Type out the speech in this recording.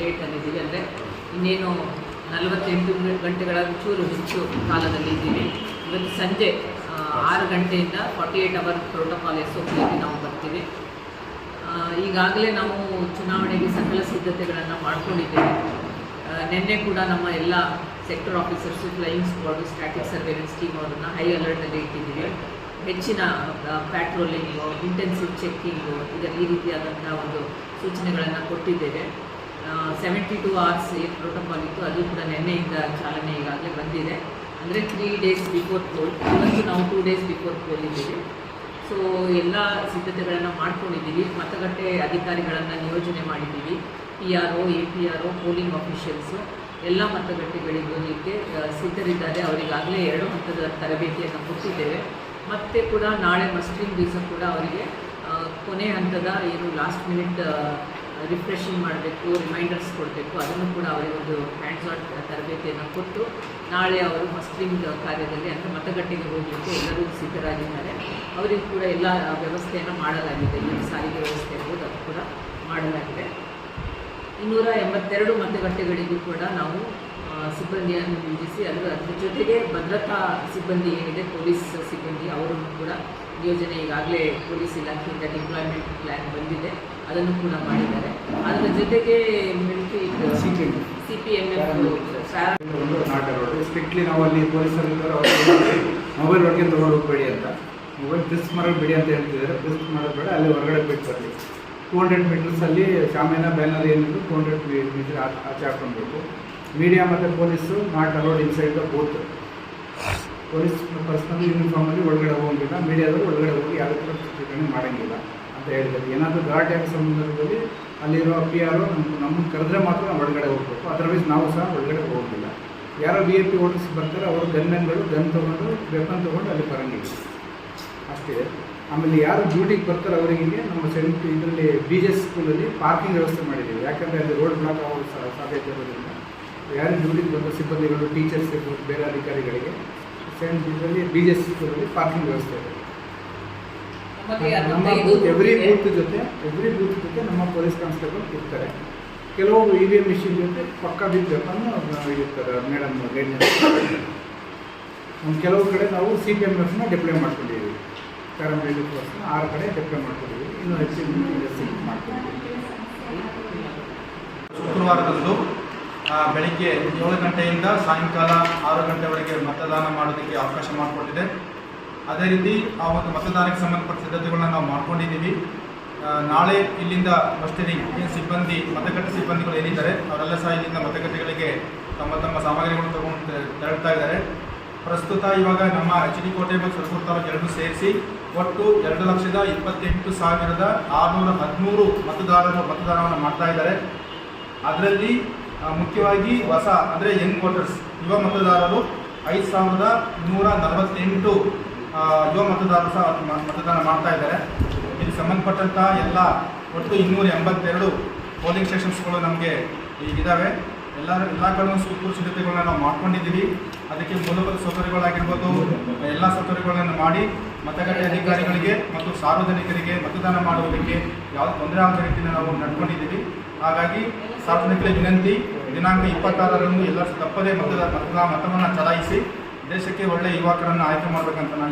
Date ಅನ್ನಿದ್ದೀವಿ ಅಂದರೆ ಇನ್ನೇನು ನಲವತ್ತೆಂಟು ಗಂಟೆಗಳ ಚೂರು ಹೆಚ್ಚು ಕಾಲದಲ್ಲಿ ಇದ್ದೀವಿ. ಇವತ್ತು ಸಂಜೆ ಆರು ಗಂಟೆಯಿಂದ ಫಾರ್ಟಿ ಏಯ್ಟ್ ಅವರ್ ಪ್ರೋಟೋಕಾಲ್ ಎಸ್ ಒಪ್ಪಿಗೆ ನಾವು ಬರ್ತೀವಿ. ಈಗಾಗಲೇ ನಾವು ಚುನಾವಣೆಗೆ ಸಕಲ ಸಿದ್ಧತೆಗಳನ್ನು ಮಾಡ್ಕೊಂಡಿದ್ದೇವೆ. ನಿನ್ನೆ ಕೂಡ ನಮ್ಮ ಎಲ್ಲ sector officers flying squad static surveillance team ಅವರನ್ನು ಹೈ ಅಲರ್ಟಲ್ಲಿ ಇಟ್ಟಿದ್ದೀವಿ. ಹೆಚ್ಚಿನ ಪ್ಯಾಟ್ರೋಲಿಂಗು ಇಂಟೆನ್ಸಿವ್ ಚೆಕ್ಕಿಂಗು ಇದರ ಈ ರೀತಿಯಾದಂಥ ಒಂದು ಸೂಚನೆಗಳನ್ನು ಕೊಟ್ಟಿದ್ದೇವೆ. ಸೆವೆಂಟಿ ಟು ಅವರ್ಸ್ ಏನು ಪ್ರೋಟೋಕಾಲ್ ಇತ್ತು. ಅದು ಕೂಡ ನಿನ್ನೆಯಿಂದ ಚಾಲನೆ ಈಗಾಗಲೇ ಬಂದಿದೆ. ಅಂದರೆ ತ್ರೀ ಡೇಸ್ ಬಿಫೋರ್ ಪೋಲ್ ಇವತ್ತು ನಾವು ಟೂ ಡೇಸ್ ಬಿಫೋರ್ ಪೋಲ್ ಇದ್ದೀವಿ. ಸೊ, ಎಲ್ಲ ಸಿದ್ಧತೆಗಳನ್ನು ಮಾಡ್ಕೊಂಡಿದ್ದೀವಿ. ಮತಗಟ್ಟೆ ಅಧಿಕಾರಿಗಳನ್ನು ನಿಯೋಜನೆ ಮಾಡಿದ್ದೀವಿ. P R O A P R O polling officials ಎಲ್ಲ ಮತಗಟ್ಟೆಗಳಿಗೆ ಸಿದ್ಧರಿದ್ದಾರೆ. ಅವರಿಗಾಗಲೇ ಎರಡು ಹಂತದ ತರಬೇತಿಯನ್ನು ಕೊಟ್ಟಿದ್ದೇವೆ. ಮತ್ತೆ ಕೂಡ ನಾಳೆ ಮಸ್ಟಿಂಗ್ ದಿವಸ ಕೂಡ ಅವರಿಗೆ ಕೊನೆ ಹಂತದ ಏನು ಲಾಸ್ಟ್ ಮಿನಿಟ್ ರಿಫ್ರೆಶಿಂಗ್ ಮಾಡಬೇಕು ರಿಮೈಂಡರ್ಸ್ ಕೊಡಬೇಕು, ಅದನ್ನು ಕೂಡ ಅವರಿಗೆ ಒಂದು ಹ್ಯಾಂಡ್ಸ್ ಆನ್ ತರಬೇತಿಯನ್ನು ಕೊಟ್ಟು ನಾಳೆ ಅವರು ಮಸ್ಲಿಂಗ್ ಕಾರ್ಯದಲ್ಲಿ ಅಂದರೆ ಮತಗಟ್ಟೆಗೆ ಹೋಗಲಿಕ್ಕೆ ಎಲ್ಲರೂ ಸಿದ್ಧರಾಗಿದ್ದಾರೆ. ಅವರಿಗೂ ಕೂಡ ಎಲ್ಲ ವ್ಯವಸ್ಥೆಯನ್ನು ಮಾಡಲಾಗಿದೆ. ಈ ಸಾರಿಗೆ ವ್ಯವಸ್ಥೆ ಇರ್ಬೋದು, ಅದು ಕೂಡ ಮಾಡಲಾಗಿದೆ. ಇನ್ನೂರ ಎಂಬತ್ತೆರಡು ಮತಗಟ್ಟೆಗಳಿಗೂ ಕೂಡ ನಾವು ಸಿಬ್ಬಂದಿಯನ್ನು ನಿಯೋಜಿಸಿ ಅದರ ಅದ್ರ ಜೊತೆಗೆ ಭದ್ರತಾ ಸಿಬ್ಬಂದಿ ಏನಿದೆ, ಪೊಲೀಸ್ ಸಿಬ್ಬಂದಿ, ಅವರನ್ನು ಕೂಡ ಯೋಜನೆ ಈಗಾಗಲೇ ಪೊಲೀಸ್ ಇಲಾಖೆಯಿಂದ ಡಿಪ್ಲಾಯ್ಮೆಂಟ್ ಪ್ಲ್ಯಾನ್ ಬಂದಿದೆ. ಅದನ್ನು ಕೂಡ ಮಾಡಿದ್ದಾರೆ. ಅದರ ಜೊತೆಗೆ. C P M F road strictly ನಾವು ಅಲ್ಲಿ ಪೊಲೀಸರು ಇದ್ದಾರೆ ಮೊಬೈಲ್ ಒಳಗೆ ತೊಗೊಂಡು ಹೋಗ್ಬೇಡಿ ಅಂತ. ಮೊಬೈಲ್ ಡಿಸ್ ಮಾಡೋದು ಬಿಡಿ ಅಂತ ಹೇಳ್ತಿದ್ದಾರೆ. ಪ್ರೆಸ್ ಮಾಡೋದು ಬೇಡ ಅಲ್ಲಿ ಹೊರಗಡೆ ಬಿಟ್ಟು ಬರಲಿ. ಟೂ ಹಂಡ್ರೆಡ್ ಮೀಟರ್ಸಲ್ಲಿ ಶಾಮಿನ ಬ್ಯಾನರ್ ಏನಿದ್ರು ಟೂ ಹಂಡ್ರೆಡ್ ಮೀಟರ್ ಆಚೆ ಹಾಕೊಳ್ಬೇಕು ಮೀಡಿಯಾ ಮತ್ತು police not allowed inside the booth police personnel ಯೂನಿಫಾರ್ಮಲ್ಲಿ ಒಳಗಡೆ ಹೋಗಂಗಿಲ್ಲ. ಮೀಡಿಯಾದವರು ಒಳಗಡೆ ಹೋಗಿ ಯಾವುದೇ ಹತ್ರ ಚಿತ್ರೀಕರಣ ಮಾಡಂಗಿಲ್ಲ. ಅಂತ ಹೇಳಿದ್ದಾರೆ. ಏನಾದರೂ ಗಲಾಟೆ ಆಗೋ ಸಂದರ್ಭದಲ್ಲಿ ಅಲ್ಲಿರೋ ಪಿ ಆರ್ ಒನ್ ನಮ್ಮನ್ನು ಕರೆದ್ರೆ ಮಾತ್ರ ನಾವು ಒಳಗಡೆ ಹೋಗ್ಬೇಕು. ಅದರ್ವೈಸ್ ನಾವು ಸಹ ಒಳಗಡೆ ಹೋಗೋದಿಲ್ಲ. ಯಾರೋ ಬಿ ಎ ಪಿ ಓಟರ್ಸ್ ಬರ್ತಾರೆ, ಅವರು ಗನ್ಮೆನ್ಗಳು ಗನ್ ತೊಗೊಂಡು ವೆಪನ್ ತೊಗೊಂಡು ಅಲ್ಲಿ ಬರಂಗಿಲ್ಲ. ಅಷ್ಟೇ. ಆಮೇಲೆ ಯಾರು ಡ್ಯೂಟಿಗೆ ಬರ್ತಾರೆ ಅವರಿಗೆ ನಮ್ಮ ಸೆಂಟ್ ಇದರಲ್ಲಿ ಬಿ ಜೆ ಸ್ಕೂಲಲ್ಲಿ ಪಾರ್ಕಿಂಗ್ ವ್ಯವಸ್ಥೆ ಮಾಡಿದ್ದೀವಿ. ಯಾಕಂದರೆ ಅಲ್ಲಿ ರೋಡ್ ಬ್ಲಾಕ್ ಆಗೋ ಸಾಧ್ಯತೆ ಇರೋದ್ರಿಂದ. ಯಾರು ಡ್ಯೂಟಿಗೆ ಬಂದ ಸಿಬ್ಬಂದಿಗಳು ಟೀಚರ್ಸ್ ಇರ್ಬೋದು, ಬೇರೆ ಅಧಿಕಾರಿಗಳಿಗೆ, ಸೆಂಟ್ ಇದರಲ್ಲಿ ಬಿ ಜೆ ಸ್ಕೂಲಲ್ಲಿ ಪಾರ್ಕಿಂಗ್ ವ್ಯವಸ್ಥೆ ಇದೆ. ನಮ್ಮ ಬೂತ್ ಎವ್ರಿ. ಬೂತ್ ಜೊತೆ ಎವ್ರಿ ಬೂತ್ ಜೊತೆ ನಮ್ಮ ಪೊಲೀಸ್ ಕಾನ್ಸ್ಟೇಬಲ್ ಇರ್ತಾರೆ. ಕೆಲವು ಇ ವಿ ಎಂ ಮಿಷಿನ್ ಜೊತೆ ಪಕ್ಕ ಬಿದ್ದನ್ನು ಇರ್ತಾರೆ ಮೇಡಮ್ ಒಂದು ಕೆಲವು ಕಡೆ ನಾವು ಸಿ ಪಿ ಎಂ ಎಫ್ನ ಡಿಪ್ಲೈ ಮಾಡ್ಕೊಂಡಿದ್ದೀವಿ ಪ್ಯಾರಾಮಿಲಿಟರಿ ಫೋರ್ಸ್ನ ಆರು ಕಡೆ ಡಿಪ್ಲೈ ಮಾಡ್ಕೊಂಡಿದ್ದೀವಿ. ಇನ್ನೂ ಹೆಚ್ಚಿನ ಮಾಡ್ಕೊಂಡಿದ್ದೀವಿ. ಶುಕ್ರವಾರದಂದು ಆ, ಬೆಳಿಗ್ಗೆ ಏಳು ಗಂಟೆಯಿಂದ ಸಾಯಂಕಾಲ ಆರು ಗಂಟೆವರೆಗೆ ಮತದಾನ ಮಾಡೋದಕ್ಕೆ ಅವಕಾಶ ಮಾಡಿಕೊಟ್ಟಿದೆ. ಅದೇ ರೀತಿ ಆ ಒಂದು ಮತದಾನಕ್ಕೆ ಸಂಬಂಧಪಟ್ಟ ಸಿದ್ಧತೆಗಳನ್ನ ನಾವು ಮಾಡ್ಕೊಂಡಿದ್ದೀವಿ. ನಾಳೆ ಇಲ್ಲಿಂದ ಮಸ್ಟರಿಂಗ್ ಏನು ಸಿಬ್ಬಂದಿ, ಮತಗಟ್ಟೆ ಸಿಬ್ಬಂದಿಗಳು ಏನಿದ್ದಾರೆ, ಅವರೆಲ್ಲ ಸಹ ಇಲ್ಲಿಂದ ಮತಗಟ್ಟೆಗಳಿಗೆ ತಮ್ಮ ತಮ್ಮ ಸಾಮಗ್ರಿಗಳನ್ನು ತಗೊಂಡು ತೆರಳ್ತಾ ಇದ್ದಾರೆ. ಪ್ರಸ್ತುತ ಇವಾಗ ನಮ್ಮ ಎಚ್ ಡಿ ಕೋಟೆ ಮತ್ತು ಸರ್ಕೂರು ತಾಲೂಕು ಎರಡು ಸೇರಿಸಿ ಒಟ್ಟು ಎರಡು ಲಕ್ಷದ ಇಪ್ಪತ್ತೆಂಟು ಸಾವಿರದ ಆರುನೂರ ಹದಿಮೂರು ಮತದಾರರು ಮತದಾನವನ್ನು ಮಾಡ್ತಾ ಇದ್ದಾರೆ. ಅದರಲ್ಲಿ ಮುಖ್ಯವಾಗಿ ಹೊಸ ಅಂದರೆ ಯಂಗ್ ವೋಟರ್ಸ್, ಯುವ ಮತದಾರರು ಐದು ಸಾವಿರದ ನೂರ ನಲವತ್ತೆಂಟು ಯುವ ಮತದಾರರು ಸಹ ಮತದಾನ ಮಾಡ್ತಾ ಇದ್ದಾರೆ. ಇದಕ್ಕೆ ಸಂಬಂಧಪಟ್ಟಂಥ ಎಲ್ಲ ಒಟ್ಟು ಇನ್ನೂರ ಎಂಬತ್ತೆರಡು ಪೋಲಿಂಗ್ ಸ್ಟೇಷನ್ಸ್ಗಳು ನಮಗೆ ಈಗಿದ್ದಾವೆ ಎಲ್ಲ ಎಲ್ಲ ಕಡೆ ಸುತ್ತೂರು ಸಿದ್ಧತೆಗಳನ್ನ ನಾವು ಮಾಡ್ಕೊಂಡಿದ್ದೀವಿ. ಅದಕ್ಕೆ ಮೂಲಭೂತ ಸೌಕರ್ಯಗಳಾಗಿರ್ಬೋದು, ಎಲ್ಲ ಸೌಕರ್ಯಗಳನ್ನು ಮಾಡಿ ಮತಗಟ್ಟೆ ಅಧಿಕಾರಿಗಳಿಗೆ ಮತ್ತು ಸಾರ್ವಜನಿಕರಿಗೆ ಮತದಾನ ಮಾಡುವುದಕ್ಕೆ ಯಾವುದೇ ತೊಂದರೆ ಆಗದ ರೀತಿಯಿಂದ ನಾವು ನಡ್ಕೊಂಡಿದ್ದೀವಿ. ಹಾಗಾಗಿ ಸಾರ್ವಜನಿಕರ ವಿನಂತಿ, ದಿನಾಂಕ ಇಪ್ಪತ್ತಾರರಂದು ಎಲ್ಲರೂ ತಪ್ಪದೇ ಮತದ ಮತದಾನ ಮತವನ್ನು ಚಲಾಯಿಸಿ ದೇಶಕ್ಕೆ ಒಳ್ಳೆಯ ಯುವಕರನ್ನು ಆಯ್ಕೆ ಮಾಡಬೇಕಂತ ನಾನು